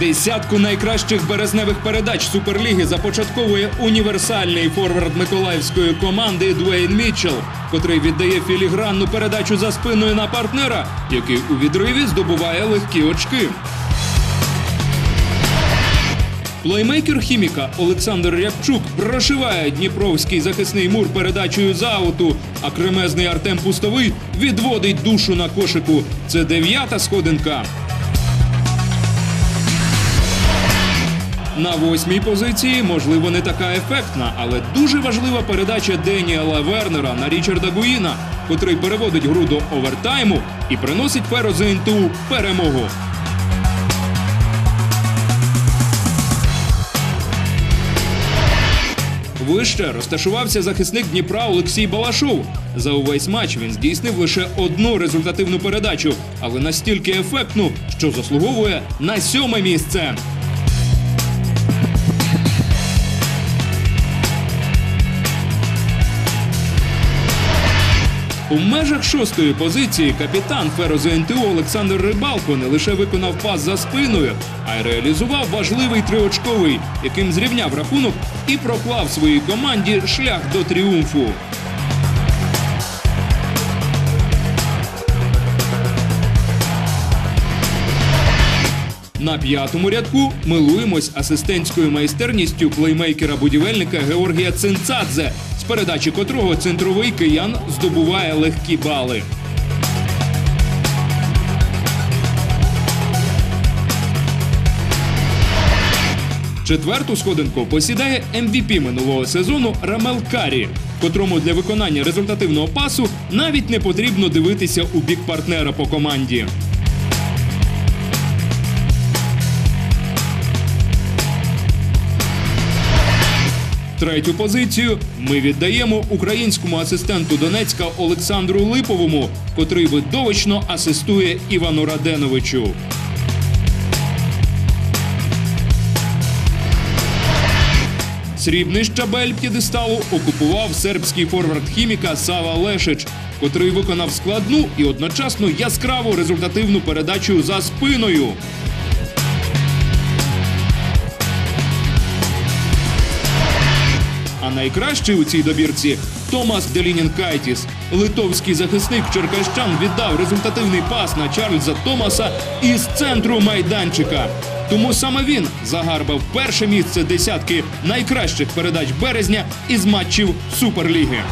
Десятку найкращих березневих передач Суперліги започатковує універсальний форвард миколаївської команди Дуейн Мітчелл, котрий віддає філігранну передачу за спиною на партнера, який у відриві здобуває легкі очки. Плеймейкер хіміка Олександр Рябчук прошиває дніпровський захисний мур передачею за ауту, а кремезний Артем Пустовий відводить душу на кошику. Це дев'ята сходинка. На восьмій позиції, можливо, не така ефектна, але дуже важлива передача Деніела Вернера на Річарда Гуїна, котрий переводить гру до овертайму і приносить Феро перемогу. Вище розташувався захисник Дніпра Олексій Балашов. За увесь матч він здійснив лише одну результативну передачу, але настільки ефектну, що заслуговує на сьоме місце. У межах шостої позиції капітан Феро ЗНТУ Олександр Рибалко не лише виконав пас за спиною, а й реалізував важливий триочковий, яким зрівняв рахунок і проклав своїй команді шлях до тріумфу. На п'ятому рядку милуємось асистентською майстерністю плеймейкера-будівельника Георгія Цинцадзе, передачі котрого центровий киян здобуває легкі бали. Четверту сходинку посідає MVP минулого сезону Рамел Карі, котрому для виконання результативного пасу навіть не потрібно дивитися у бік партнера по команді. Третю позицію ми віддаємо українському асистенту Донецька Олександру Липовому, котрий видовищно асистує Івану Раденовичу. Срібний щабель п'єдесталу окупував сербський форвард хіміка Сава Лешич, котрий виконав складну і одночасно яскраву результативну передачу за спиною. А найкращий у цій добірці Томас Делінінкайтіс. Литовський захисник черкащан віддав результативний пас на Чарльза Томаса із центру майданчика. Тому саме він загарбав перше місце десятки найкращих передач березня із матчів Суперліги.